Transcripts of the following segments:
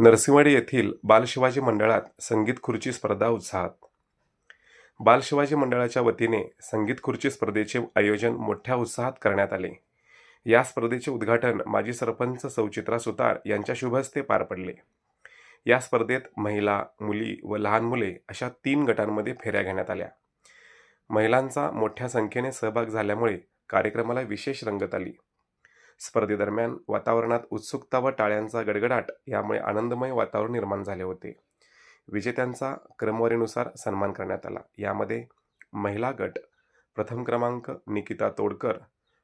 नरसिंहवाडी येथील बालशिवाजी मंडळात संगीत खुर्ची स्पर्धा उत्साहात. बालशिवाजी मंडळाच्या वतीने संगीत खुर्ची स्पर्धेचे आयोजन मोठ्या उत्साहात करण्यात आले. या स्पर्धेचे उद्घाटन माजी सरपंच सौचित्रा सुतार यांच्या शुभहस्ते पार पडले. या स्पर्धेत महिला मुली व लहान मुले अशा तीन गटांमध्ये फेऱ्या घेण्यात आल्या. महिलांचा मोठ्या संख्येने सहभाग झाल्यामुळे कार्यक्रमाला विशेष रंगत आली. स्पर्धेदरम्यान वातावरणात उत्सुकता व टाळ्यांचा गडगडाट यामुळे आनंदमय वातावरण निर्माण झाले होते. विजेत्यांचा क्रमवारीनुसार सन्मान करण्यात आला. यामध्ये महिला गट प्रथम क्रमांक निकिता तोडकर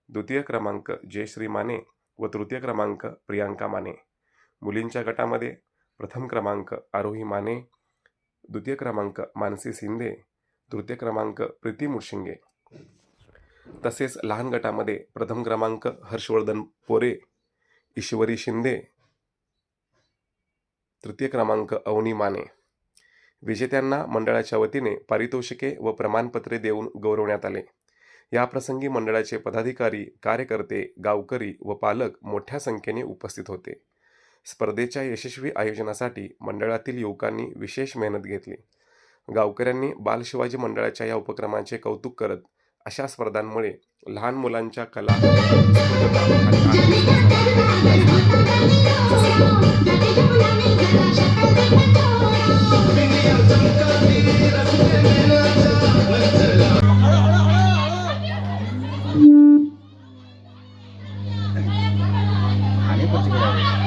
द्वितीय क्रमांक जयश्री माने व तृतीय क्रमांक प्रियांका माने. मुलींच्या गटामध्ये प्रथम क्रमांक आरोही माने द्वितीय क्रमांक मानसी शिंदे तृतीय क्रमांक प्रीती मुशिंगे तसेच लहान गटामध्ये प्रथम क्रमांक हर्षवर्धन पोरे ईश्वरी शिंदे तृतीय क्रमांक अवनी माने. विजेत्यांना मंडळाच्या वतीने पारितोषिके व प्रमाणपत्रे देऊन गौरवण्यात आले. याप्रसंगी मंडळाचे पदाधिकारी कार्यकर्ते गावकरी व पालक मोठ्या संख्येने उपस्थित होते. स्पर्धेच्या यशस्वी आयोजनासाठी मंडळातील युवकांनी विशेष मेहनत घेतली. गावकऱ्यांनी बाल शिवाजी मंडळाच्या या उपक्रमाचे कौतुक करत अशा स्पर्धांमुळे लहान मुलांच्या कला आणि